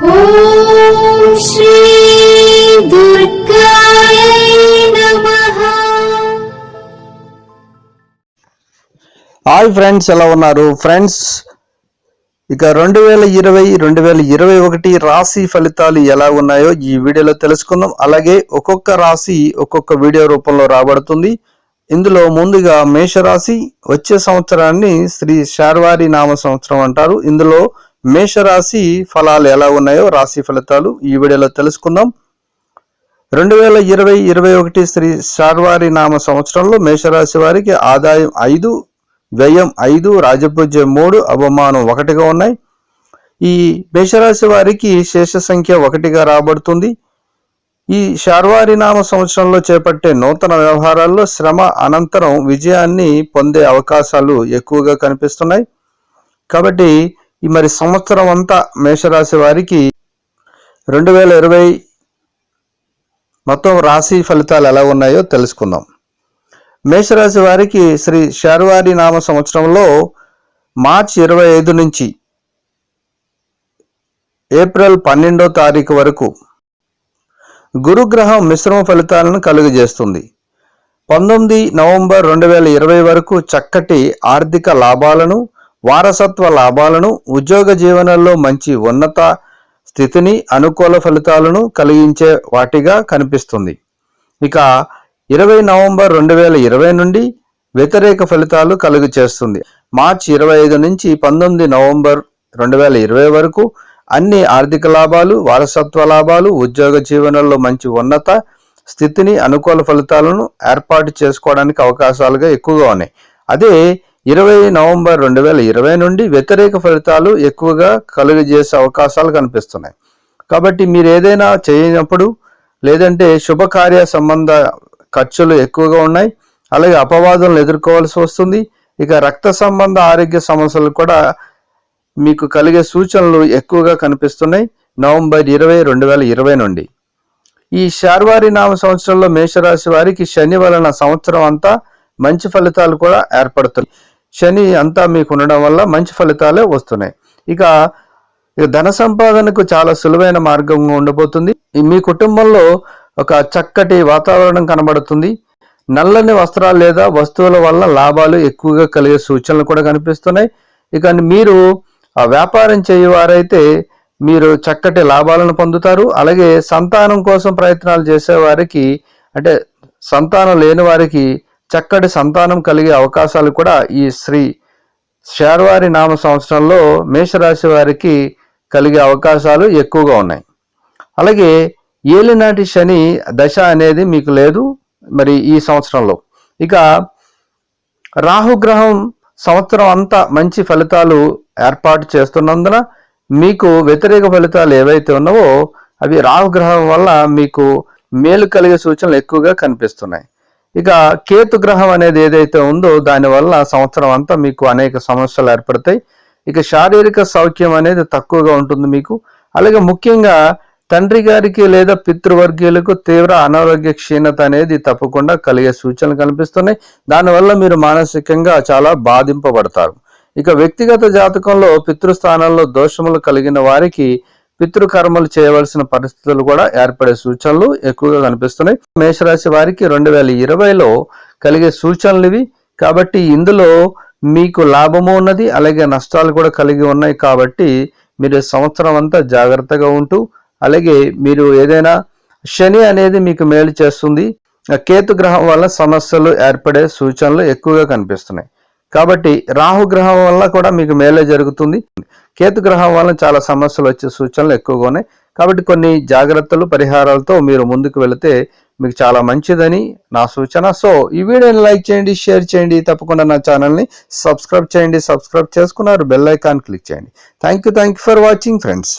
Hi friends ఎలా ఉన్నారు? Friends ఇక రెండు వేల ఇరవై రెండు వేల ఇరవై ఒకటి రాశి ఫలితాలు ఎలా ఉన్నాయో ఈ వీడియోలో తెలుసుకుందాం. అలాగే ఒక్కొక్క రాశి ఒక్కొక్క వీడియో రూపంలో రాబడుతుంది. ఇందులో ముందుగా మేషరాశి వచ్చే సంవత్సరాన్ని శ్రీ శార్వారి నామ సంవత్సరం అంటారు. ఇందులో మేషరాశి ఫలాలు ఎలా ఉన్నాయో రాశి ఫలితాలు ఈ వీడియోలో తెలుసుకుందాం. రెండు వేల ఇరవై ఇరవై ఒకటి శ్రీ శార్వారి నామ సంవత్సరంలో మేషరాశి వారికి ఆదాయం ఐదు వ్యయం ఐదు రాజపూజ్యం మూడు అవమానం ఒకటిగా ఉన్నాయి. ఈ మేషరాశి వారికి శేష సంఖ్య ఒకటిగా రాబడుతుంది. ఈ శార్వారి నామ సంవత్సరంలో చేపట్టే నూతన వ్యవహారాల్లో శ్రమ అనంతరం విజయాన్ని పొందే అవకాశాలు ఎక్కువగా కనిపిస్తున్నాయి. కాబట్టి ఈ మరి సంవత్సరం అంతా మేషరాశి వారికి రెండు వేల ఇరవై మొత్తం రాశి ఫలితాలు ఎలా ఉన్నాయో తెలుసుకుందాం. మేషరాశి వారికి శ్రీ శార్వారి నామ సంవత్సరంలో మార్చి ఇరవై ఐదు నుంచి ఏప్రిల్ పన్నెండో తారీఖు వరకు గురుగ్రహం మిశ్రమ ఫలితాలను కలుగజేస్తుంది. పంతొమ్మిది నవంబర్ రెండు వేల ఇరవై వరకు చక్కటి ఆర్థిక లాభాలను వారసత్వ లాభాలను ఉద్యోగ జీవనంలో మంచి ఉన్నత స్థితిని అనుకూల ఫలితాలను కలిగించే వాటిగా కనిపిస్తుంది. ఇక ఇరవై నవంబర్ రెండు వేల ఇరవై నుండి వ్యతిరేక ఫలితాలు కలుగు చేస్తుంది. మార్చి ఇరవై ఐదు నుంచి పంతొమ్మిది నవంబర్ రెండు వేల ఇరవై వరకు అన్ని ఆర్థిక లాభాలు వారసత్వ లాభాలు ఉద్యోగ జీవనంలో మంచి ఉన్నత స్థితిని అనుకూల ఫలితాలను ఏర్పాటు చేసుకోవడానికి అవకాశాలుగా ఎక్కువగా ఉన్నాయి. అదే ఇరవై నవంబర్ రెండు వేల ఇరవై నుండి వ్యతిరేక ఫలితాలు ఎక్కువగా కలుగజేసే అవకాశాలు కనిపిస్తున్నాయి. కాబట్టి మీరు ఏదైనా చేయనప్పుడు లేదంటే శుభకార్య సంబంధ ఖర్చులు ఎక్కువగా ఉన్నాయి. అలాగే అపవాదులను ఎదుర్కోవాల్సి వస్తుంది. ఇక రక్త సంబంధ ఆరోగ్య సమస్యలు కూడా మీకు కలిగే సూచనలు ఎక్కువగా కనిపిస్తున్నాయి నవంబర్ ఇరవై రెండు వేల ఇరవై నుండి. ఈ శార్వారి నామ సంవత్సరంలో మేషరాశి వారికి శని వలన సంవత్సరం అంతా మంచి ఫలితాలు కూడా ఏర్పడుతున్నాయి. శని అంతా మీకు ఉండడం వల్ల మంచి ఫలితాలే వస్తున్నాయి. ఇక ఇక ధన సంపాదనకు చాలా సులువైన మార్గంగా ఉండబోతుంది. మీ కుటుంబంలో ఒక చక్కటి వాతావరణం కనబడుతుంది. నల్లని వస్త్రాలు లేదా వస్తువుల వల్ల లాభాలు ఎక్కువగా కలిగే సూచనలు కూడా కనిపిస్తున్నాయి. ఇక మీరు ఆ వ్యాపారం చేయవారైతే మీరు చక్కటి లాభాలను పొందుతారు. అలాగే సంతానం కోసం ప్రయత్నాలు చేసేవారికి అంటే సంతానం లేని వారికి చక్కటి సంతానం కలిగే అవకాశాలు కూడా ఈ శ్రీ శార్వారి నామ సంవత్సరంలో మేషరాశి వారికి కలిగే అవకాశాలు ఎక్కువగా ఉన్నాయి. అలాగే ఏలినాటి శని దశ అనేది మీకు లేదు మరి ఈ సంవత్సరంలో. ఇక రాహుగ్రహం సంవత్సరం అంతా మంచి ఫలితాలు ఏర్పాటు చేస్తున్నందున మీకు వ్యతిరేక ఫలితాలు ఏవైతే ఉన్నావో అవి రాహుగ్రహం వల్ల మీకు మేలు కలిగే సూచనలు ఎక్కువగా కనిపిస్తున్నాయి. ఇక కేతు గ్రహం అనేది ఏదైతే ఉందో దానివల్ల సంవత్సరం అంతా మీకు అనేక సమస్యలు ఏర్పడతాయి. ఇక శారీరక సౌఖ్యం అనేది తక్కువగా ఉంటుంది మీకు. అలాగే ముఖ్యంగా తండ్రి గారికి లేదా పితృవర్గీయులకు తీవ్ర అనారోగ్య క్షీణత అనేది తప్పకుండా కలిగే సూచనలు కనిపిస్తున్నాయి. దానివల్ల మీరు మానసికంగా చాలా బాధింపబడతారు. ఇక వ్యక్తిగత జాతకంలో పితృస్థానాల్లో దోషములు కలిగిన వారికి పితృకర్మలు చేయవలసిన పరిస్థితులు కూడా ఏర్పడే సూచనలు ఎక్కువగా కనిపిస్తున్నాయి. మేషరాశి వారికి రెండు వేల ఇరవైలో కలిగే సూచనలు ఇవి. కాబట్టి ఇందులో మీకు లాభము ఉన్నది అలాగే నష్టాలు కూడా కలిగి ఉన్నాయి. కాబట్టి మీరు సంవత్సరం అంతా జాగ్రత్తగా ఉంటూ అలాగే మీరు ఏదైనా శని అనేది మీకు మేలు చేస్తుంది. కేతు గ్రహం వల్ల సమస్యలు ఏర్పడే సూచనలు ఎక్కువగా కనిపిస్తున్నాయి. కాబట్టి రాహు గ్రహం వల్ల కూడా మీకు మేలే జరుగుతుంది. కేతు గ్రహం వల్ల చాలా సమస్యలు వచ్చే సూచనలు ఎక్కువగా ఉన్నాయి. కాబట్టి కొన్ని జాగ్రత్తలు పరిహారాలతో మీరు ముందుకు వెళితే మీకు చాలా మంచిదని నా సూచన. సో ఈ వీడియోని లైక్ చేయండి షేర్ చేయండి. తప్పకుండా నా ఛానల్ని సబ్స్క్రైబ్ చేయండి. సబ్స్క్రైబ్ చేసుకున్నారు బెల్ ఐకాన్ క్లిక్ చేయండి. Thank you thank you for watching friends.